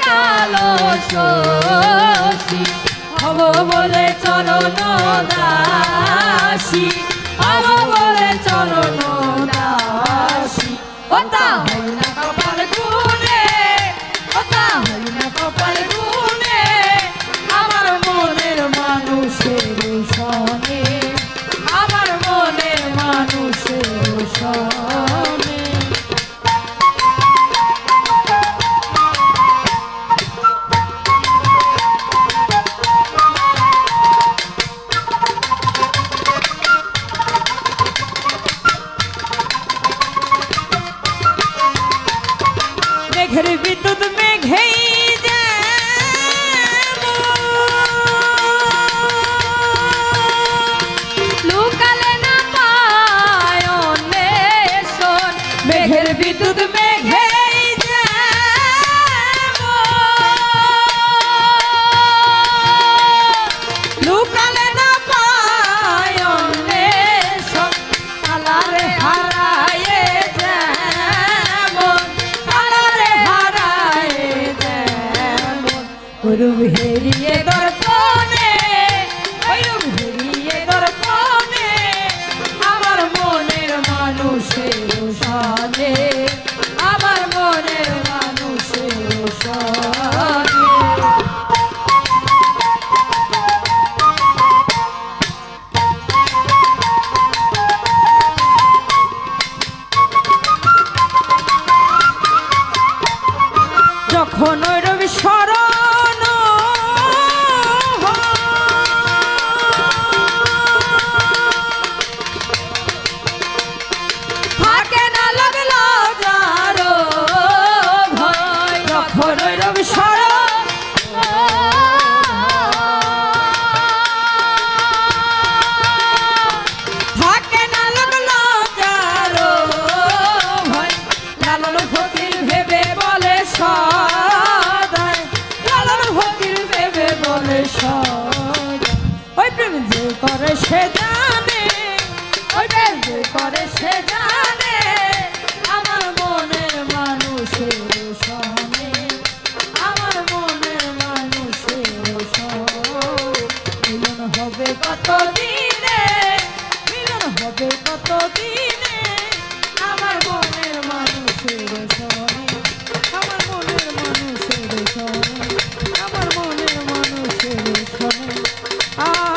কালো শশী। হব বলে মানুষের রূপ হেরিয়ে দর্পণে ওই রূপ হেরিয়ে দর্পণে আমার মনের মানুষের সনে আমার মনের মানুষের সনে যখন যে করে, সে জানে। ওই যে করে, সে জানে। আমার মনের মানুষের আমার মনের মানুষের মিলন কত দিনে মিলন কত দিনে আমার মনের মানুষের সহনে আমার মনের মানুষের সহনে আমার মনের মানুষের Ah!